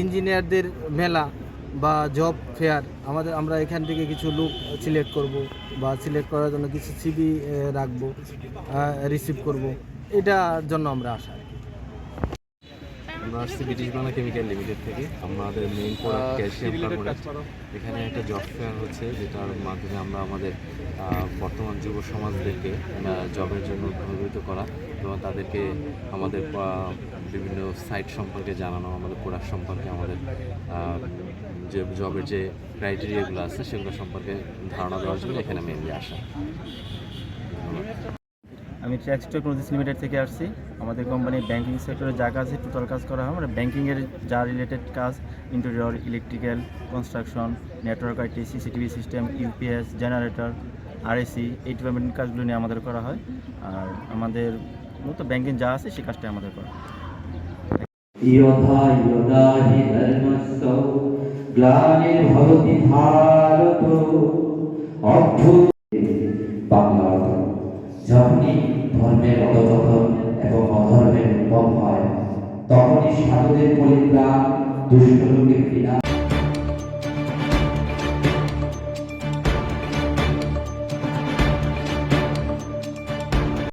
ইঞ্জিনিয়ারদের মেলা বা জব ফেয়ার আমাদের আমরা এখান থেকে কিছু লোক সিলেক্ট করব বা সিলেক্ট করার জন্য কিছু সিবি রাখব রিসিভ করব এটার জন্য আমরা কি। আমরা আসছি ব্রিটিশ বাংলা কেমিক্যাল লিমিটেড থেকে। আমাদের মেইন প্রোডাক্ট ক্যালসিয়াম কার্বোনেট এখানে একটা জব ফেয়ার হচ্ছে যেটার মাধ্যমে আমরা আমাদের বর্তমান যুব সমাজদেরকে জবের জন্য প্রভাবিত করা এবং তাদেরকে আমাদের বিভিন্ন সাইট সম্পর্কে জানানো আমাদের প্রোডাক্ট সম্পর্কে আমাদের যে জবের যে ক্রাইটেরিয়াগুলো আছে সেগুলো সম্পর্কে ধারণা দেওয়ার জন্য এখানে মেনলি আসা। আমি ট্যাক্স টেকনোলজিস লিমিটেড থেকে আসছি। আমাদের কোম্পানি ব্যাঙ্কিং সেক্টরে যা কাজ টোটাল কাজ করা হয়। আমরা ব্যাঙ্কিংয়ের যা রিলেটেড কাজ interior electrical construction network IT CCTV system UPS generator RAC এই ডিপার্টমেন্টের কাজগুলো নিয়ে আমাদের করা হয়। আর আমাদের মূলত ব্যাঙ্কিং যা আছে সেই কাজটাই আমাদের করা ইয়থা যখনই ধর্মের অধকথন এবং অধর্মের উদ্ভব হয় তখনই সাধুদের পরিত্রাণ দুষ্ট লোকের ঘৃণা